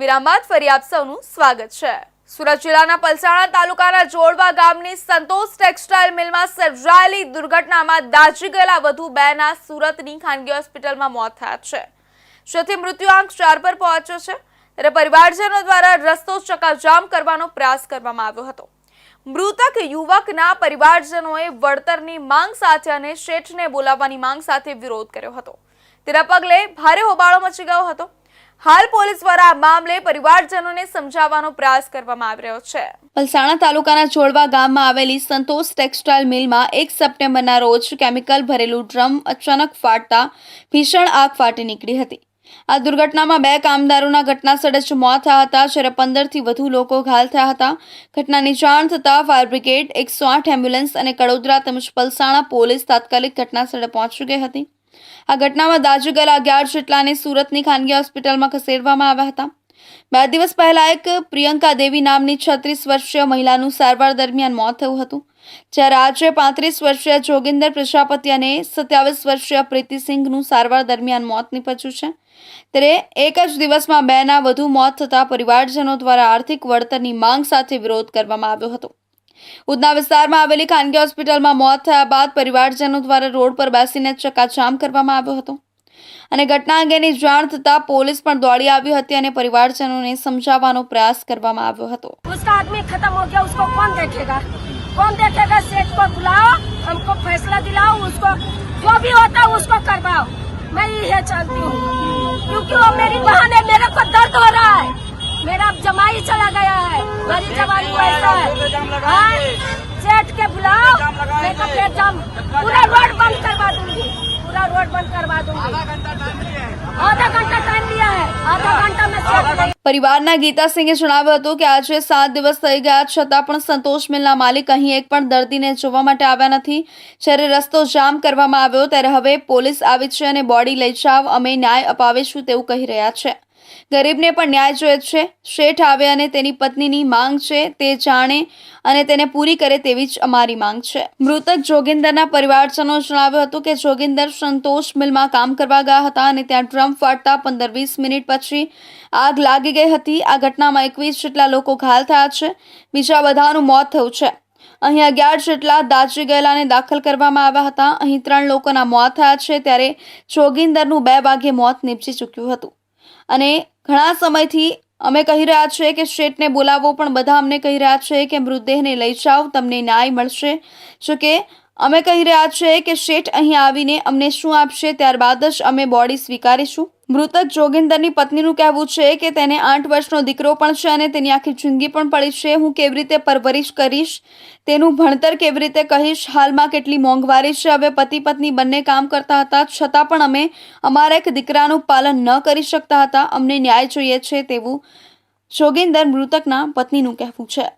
વિરામ ફરી આપ સૌનું સ્વાગત છે. સુરત જિલ્લાના પલસાણા તાલુકાના જોડવા ગામની સંતોષ ટેક્સટાઇલ મિલમાં સર્જાયેલી દુર્ઘટનામાં દાઝી ગયેલા વધુ બેના સુરતની ખાનગી હોસ્પિટલમાં મોત થયા છે. જેથી મૃત્યુઆંક ચાર પર પહોંચ્યો છે. ત્યારે પરિવારજનો દ્વારા રસ્તો ચકાજામ કરવાનો પ્રયાસ કરવામાં આવ્યો હતો. મૃતક યુવકના પરિવારજનોએ વળતરની માંગ સાથે અને શેઠને બોલાવવાની માંગ સાથે વિરોધ કર્યો હતો. તેના પગલે ભારે હોબાળો મચી ગયો હતો. હાલ પોલીસ દ્વારા આ મામલે પરિવારજનોને સમજાવવાનો પ્રયાસ કરવામાં આવી રહ્યો છે. પલસાણા તાલુકાના જોડવા ગામમાં આવેલી સંતોષ ટેક્સટાઇલ મિલમાં એક સપ્ટેમ્બરના રોજ કેમિકલ ભરેલું ડ્રમ અચાનક ફાટતા ભીષણ આગ ફાટી નીકળી હતી. આ દુર્ઘટનામાં બે કામદારોના ઘટના સ્થળે જ મોત થયા હતા, જ્યારે પંદરથી વધુ લોકો ઘાયલ થયા હતા. ઘટનાની જાણ થતાં ફાયર બ્રિગેડ એકસો આઠ એમ્બ્યુલન્સ અને કડોદરા તેમજ પલસાણા પોલીસ તાત્કાલિક ઘટના સ્થળે પહોંચી ગઈ હતી. આ ઘટનામાં દાજુ ગયેલા અગિયાર જેટલાને સુરતની ખાનગી હોસ્પિટલમાં ખસેડવામાં આવ્યા હતા. બે દિવસ પહેલા એક પ્રિયંકા દેવી નામની છત્રીસ વર્ષીય મહિલાનું સારવાર દરમિયાન મોત થયું હતું, જ્યારે આજે પાંત્રીસ વર્ષીય જોગિંદર પ્રજાપતિ અને સત્યાવીસ વર્ષીય પ્રીતિસિંહનું સારવાર દરમિયાન મોત નીપજ્યું છે. ત્યારે એક જ દિવસમાં બેના વધુ મોત થતાં પરિવારજનો દ્વારા આર્થિક વળતરની માંગ સાથે વિરોધ કરવામાં આવ્યો હતો. ઉધના વિસ્તારમાં આવેલી ખાનગી હોસ્પિટલમાં મોત થયા બાદ પરિવારજનો દ્વારા રોડ પર બેસીને ચક્કાજામ કરવામાં આવ્યો હતો અને ઘટના અંગેની જાણ થતાં પોલીસ પણ દોડી આવી હતી અને પરિવારજનોને સમજાવવાનો પ્રયાસ કરવામાં આવ્યો હતો उसका आदमी खत्म हो गया उसको कौन देखेगा कौन देखेगा सेठ को बुलाओ हमको फैसला दिलाओ उसको जो भी होता है उसको करवाओ मैं ये चाहती हूँ क्योंकि वो मेरी बहन है मेरे को दर्द हो रहा है मेरी जवानी ऐसा है हाँ, सेठ के बुलाओ नहीं तो फिर जाम पूरा रोड बंद करवा दूंगी पूरा रोड बंद करवा दूंगी आधा घंटा टाइम लिया है आधा घंटा में सेठ को પરિવારના ગીતાસિંહે જણાવ્યું હતું કે આજે સાત દિવસ થઈ ગયા છતાં પણ સંતોષ મિલના માલિક અહીં એક પણ દર્દીને જોવા માટે આવ્યા નથી જ્યારે રસ્તો જામ કરવામાં આવ્યો ત્યારે હવે પોલીસ આવી છે અને બોડી લઈ જાવ અમે ન્યાય અપાવીશું તેવું કહી રહ્યા છે ગરીબને પણ ન્યાય જોઈએ છે. શેઠ આવે અને તેની પત્નીની માંગ છે તે જાણે અને તેને પૂરી કરે તેવી જ અમારી માંગ છે. મૃતક જોગિંદરના પરિવારજનો જણાવ્યું હતું કે જોગિંદર સંતોષ મિલમાં કામ કરવા ગયા હતા અને ત્યાં ડ્રમ ફાટતા પંદર વીસ મિનિટ પછી આગ લાગી ગઈ હતી. આ ઘટનામાં એકવીસ જેટલા લોકો ઘાયલ થયા છે. બીજા બધાનું મોત થયું છે. અહીં અગિયાર જેટલા દાઝી ગયેલાને દાખલ કરવામાં આવ્યા હતા. અહીં ત્રણ લોકોના મોત થયા છે. ત્યારે જોગિંદરનું બે વાગે મોત નીપજી ચૂક્યું હતું. અને ઘણા સમયથી અમે કહી રહ્યા છીએ કે શેઠને બોલાવો, પણ બધા અમને કહી રહ્યા છે કે મૃતદેહને લઈ જાઓ, તમને ન્યાય મળશે. જો કે અમે કહી રહ્યા છીએ કે શેઠ અહીં આવીને અમને શું આપશે? ત્યારબાદ જ અમે બોડી સ્વીકારીશું. મૃતક જોગિંદરની પત્નીનું કહેવું છે કે તેને આઠ વર્ષનો દીકરો પણ છે અને તેની આખી જિંદગી પણ પડી છે. હું કેવી રીતે પરવરિશ કરીશ? તેનું ભણતર કેવી રીતે કહીશ? હાલમાં કેટલી મોંઘવારી છે? હવે પતિ પત્ની બંને કામ કરતા હતા. છતાં પણ અમે અમારા એક દીકરાનું પાલન ન કરી શકતા હતા. અમને ન્યાય જોઈએ છે તેવું જોગિંદર મૃતકના પત્નીનું કહેવું છે.